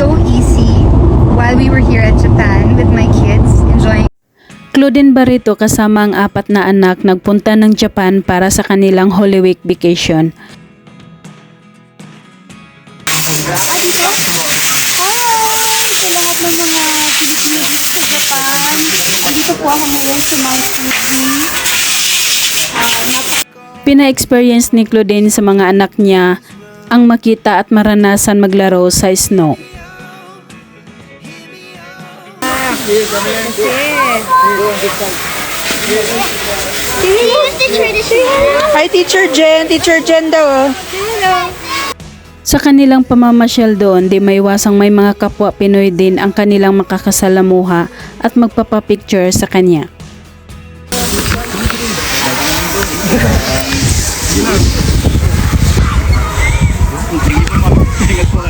so easy while we were here at Japan with my kids, enjoying Claudine Barreto kasama ang apat na anak nagpunta ng Japan para sa kanilang Holy Week vacation. Hi! Sa lahat ng mga Pilipino dito sa Japan. Nandito po ako ngayon sa Mount Fuji. Pina-experience ni Claudine sa mga anak niya ang makita at maranasan maglaro sa snow. Hi, Teacher Jen. Teacher Jen daw. oh. Sa kanilang pamamasyal doon, di may iwasang may mga kapwa Pinoy din ang kanilang makakasalamuha at magpapapicture sa kanya.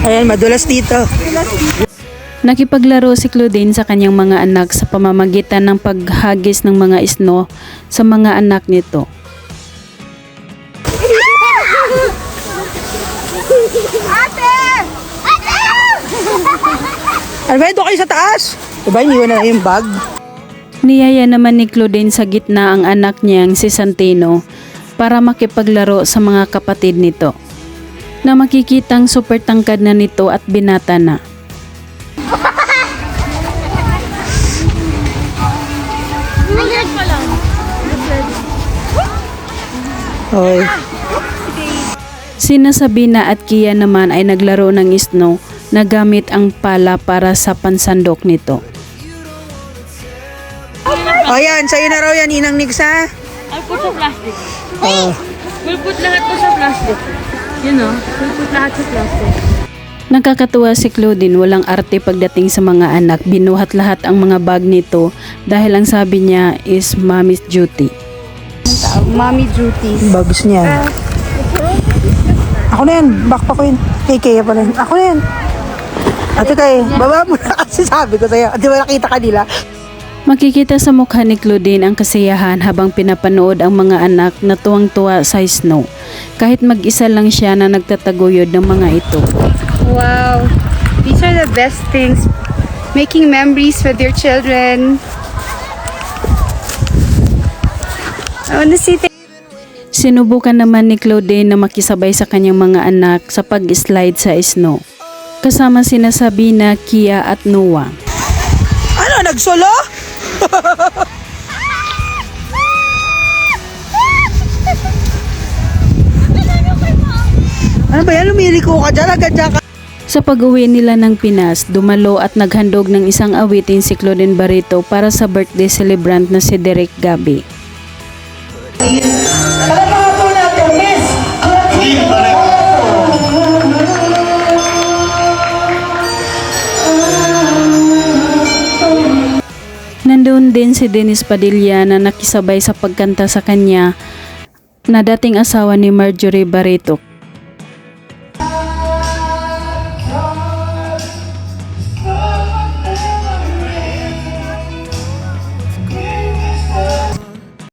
Ayan, madulas dito. Nakipaglaro si Claudine sa kanyang mga anak sa pamamagitan ng paghagis ng mga snow sa mga anak nito. Ano ba, doon kayo sa taas? Diba, iniwan na yung bag? Niyaya naman ni Claudine sa gitna ang anak niyang si Santino para makipaglaro sa mga kapatid nito. Na makikitang super tangkad na nito at binata na. Hoy. Sina Sabina at Kia naman ay naglaro ng snow na gamit ang pala para sa pansandok nito. O yan, sa'yo na raw yan, Inang Nigsa. I'll put sa plastic. Oh. We'll put lahat to sa plastic. You know, we'll put lahat sa plastic. Nakakatuwa si Claudine walang arte pagdating sa mga anak. Binuhat lahat ang mga bag nito dahil ang sabi niya is mommy's duty. mommy duties. Bags niya. Ako na yan, backpack ko yun. Kaya pala yun. Ako na yan. Ate kay, baba mo na kasi sabi ko sa'yo. Di ba nakita kanila? Makikita sa mukha ni Claudine ang kasiyahan habang pinapanood ang mga anak na tuwang-tuwa sa snow. Kahit mag-isa lang siya na nagtataguyod ng mga ito. Wow, these are the best things. Making memories with your children. I want to see things. Sinubukan naman ni Claudine na makisabay sa kanyang mga anak sa pag-slide sa snow. Kasama sina Sabina, Kia at Noah. Ano, nagsolo? ano ba yan? Lumiliko ka dyan. Agad dyan ka. Sa pag-uwi nila ng Pinas, dumalo at naghandog ng isang awitin si Claudine Barreto para sa birthday celebrant na si Derek Gabi. Nandoon din si Dennis Padilla na nakisabay sa pagkanta sa kanya na dating asawa ni Marjorie Barreto